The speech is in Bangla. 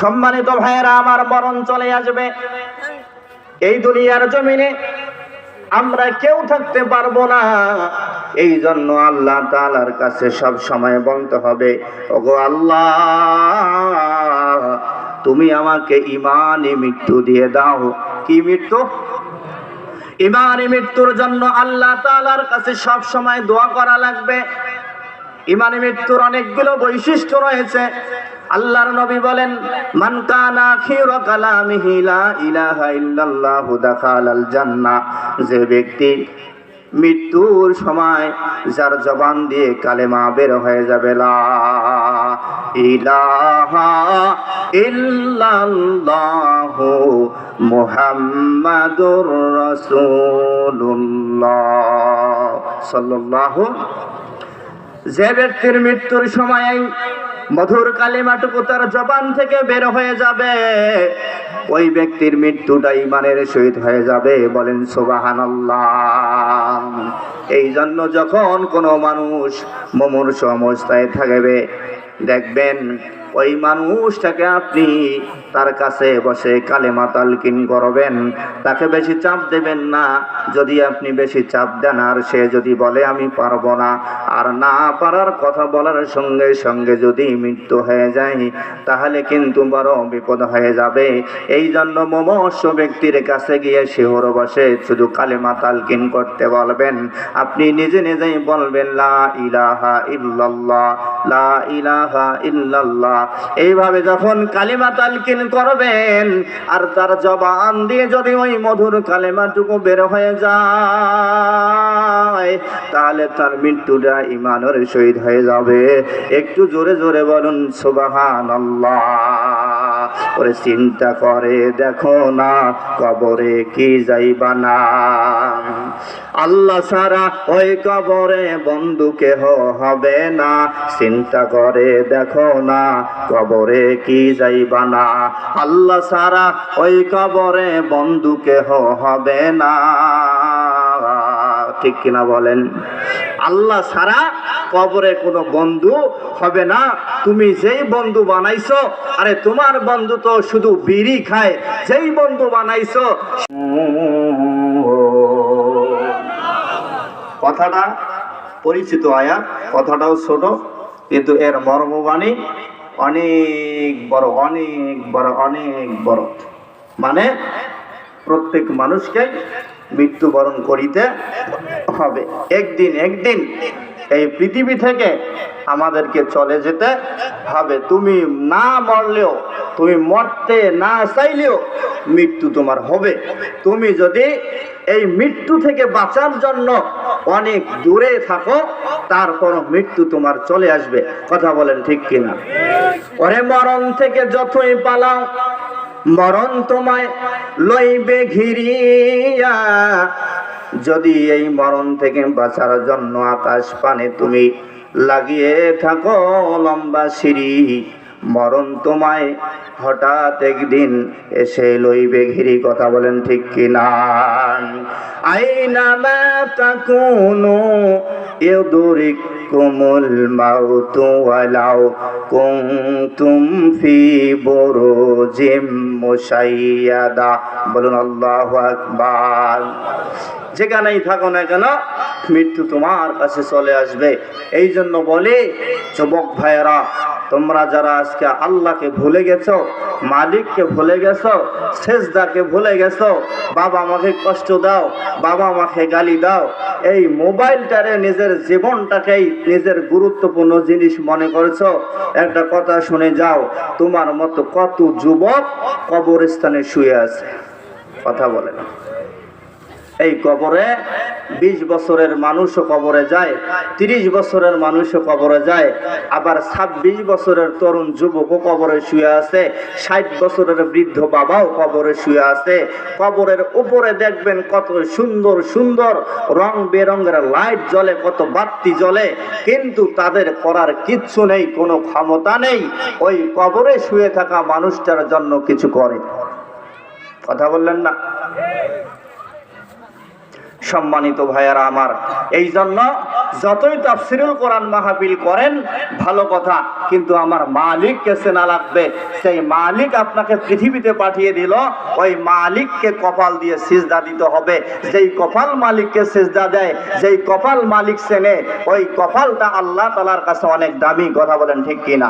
সম্মানিত ভাইয়েরা, আমার মরণ চলে আসবে। এই দুনিয়ার জমিনে আমরা কেউ থাকতে পারব না। এই জন্য আল্লাহ তালার কাছে সব সময় বলতে হবে, ওগো আল্লাহ, তুমি আমাকে ইমানি মৃত্যু দিয়ে দাও। কি মৃত্যু? ইমানি মৃত্যুর জন্য আল্লাহ তালার কাছে সব সময় দোয়া করা লাগবে। ইমানি মৃত্যুর অনেকগুলো বৈশিষ্ট্য রয়েছে। আল্লাহর নবী বলেন, মান কানা আখির কালামিহি লা ইলাহা ইল্লাল্লাহু দাখালাল জান্নাহ যে ব্যক্তি মৃত্যুর সময় যার জবান দিয়ে কালেমা বের হয়ে যাবে, লা ইলাহা ইল্লাল্লাহু মুহাম্মাদুর রাসূলুল্লাহ। সাল্লাল্লাহু যে ব্যক্তির মৃত্যুর সময় মধুর কালিমাটুকু তার জবান থেকে বের হয়ে যাবে, ওই ব্যক্তির মৃত্যুটা ইমানের সহিত হয়ে যাবে বলেন সুবাহান এই জন্য যখন কোনো মানুষ মমুর অবস্থায় থাকবে দেখবেন, ওই মানুষটাকে আপনি তার কাছে বসে কালেমা তালকিন করবেন। তাকে বেশি চাপ দেবেন না। যদি আপনি বেশি চাপ দেন, আর সে যদি বলে, আমি পারব না। আর না পারার কথা বলার সঙ্গে সঙ্গে যদি মৃত্যু হয়ে যায়, তাহলে কিন্তু বড় বিপদ হয়ে যাবে। এই জন্য মমস্য ব্যক্তির কাছে গিয়ে শিহর বসে শুধু কালেমা তালকিন করতে বলবেন। আপনি নিজে নিজেই বলবেন, লা ইলাহা ইল্লাল্লাহ। ইল্লাল্লাহ। এইভাবে যখন কালিমা তালকিন করবেন, আর তার জবান দিয়ে যদি ওই মধুর কালেমাটুকু বের হয়ে যায়, তাহলে তার মৃত্যুটা ইমানের শহীদ হয়ে যাবে। একটু জোরে জোরে বলুন সুবাহান ওরে চিন্তা করে দেখো না, কবরে কি যাইবা না। আল্লাহ সারা ওই কবরে বন্ধু কেহ হবে না। চিন্তা করে দেখো না, কবরে কি যাইবা না। আল্লাহ সারা ওই কবরে বন্ধু কেহ হবে না। ঠিক কিনা বলেন? আল্লাহ ছাড়া কবরে কোনো বন্ধু হবে না। তুমি যেই বন্ধু বানাইছো, আরে তোমার বন্ধু তো শুধু বিড়ি খায়। যেই বন্ধু বানাইছো, কথাটা পরিচিত আয়া কথাটাও ছোট, কিন্তু এর মর্মবাণী অনেক বড় অনেক বড় অনেক বড়। মানে প্রত্যেক মানুষকে মৃত্যুবরণ করিতে হবে। একদিন একদিন এই পৃথিবী থেকে আমাদেরকে চলে যেতে হবে। তুমি না মরলেও, তুমি মরতে না চাইলেও মৃত্যু তোমার হবে। তুমি যদি এই মৃত্যু থেকে বাঁচার জন্য অনেক দূরে থাকো তারপর মৃত্যু তোমার চলে আসবে। কথা বলেন ঠিক কিনা? ওরে মরণ থেকে যতই পালাও মরণ তোমায় লইবে ঘিরিয়া। যদি এই মরণ থেকে বাঁচার জন্য আকাশ পানে তুমি লাগিয়ে থাকো লম্বা সিঁড়ি মরণ তোমায় হঠাৎ একদিন এসে লইবে ঘিরি। কথা বলেন ঠিক কিনা আইনা মা তাকুনু ইউদরিকুমুল মাউতু ওয়ালাউ কুনতুম ফি বুরুজিম মুশাইয়াদা। বলুন আল্লাহু আকবার। যেখানেই থাকো না কেন, মৃত্যু তোমার কাছে চলে আসবে। এই জন্য বলে, যুবক ভাইয়েরা তোমরা যারা আজকে আল্লাহকে ভুলে গেছো, মালিককে ভুলে গেছো শেষদাকে ভুলে গেছো, বাবা আমাকে কষ্ট দাও, বাবা আমাকে গালি দাও, এই মোবাইলটারে নিজের জীবনটাকেই নিজের গুরুত্বপূর্ণ জিনিস মনে করেছ, একটা কথা শুনে যাও, তোমার মতো কত যুবক কবরস্থানে শুয়ে আছে। কথা বলে না এই কবরে বিশ বছরের মানুষও কবরে যায়, তিরিশ বছরের মানুষও কবরে যায়, আবার ছাব্বিশ বছরের তরুণ যুবকও কবরে শুয়ে আছে, ষাট বছরের বৃদ্ধ বাবাও কবরে শুয়ে আছে। কবরের উপরে দেখবেন কত সুন্দর সুন্দর রং বেরঙের লাইট জ্বলে, কত বাতি জ্বলে, কিন্তু তাদের করার কিচ্ছু নেই, কোনো ক্ষমতা নেই। ওই কবরে শুয়ে থাকা মানুষটার জন্য কিছু করে। কথা বললেন না? সম্মানিত ভাইয়ারা আমার, এই জন্য যতই তাফসিরুল কোরআন মাহফিল করেন, ভালো কথা, কিন্তু আমার মালিককে চেনা লাগবে। সেই মালিক আপনাকে পৃথিবীতে পাঠিয়ে দিল, ওই মালিককে কপাল দিয়ে সিজদা দিতে হবে। যেই কপাল মালিককে সিজদা দেয়, যেই কপাল মালিক চেনে, ওই কপালটা আল্লাহ তালার কাছে অনেক দামি, কথা বলেন ঠিক কিনা?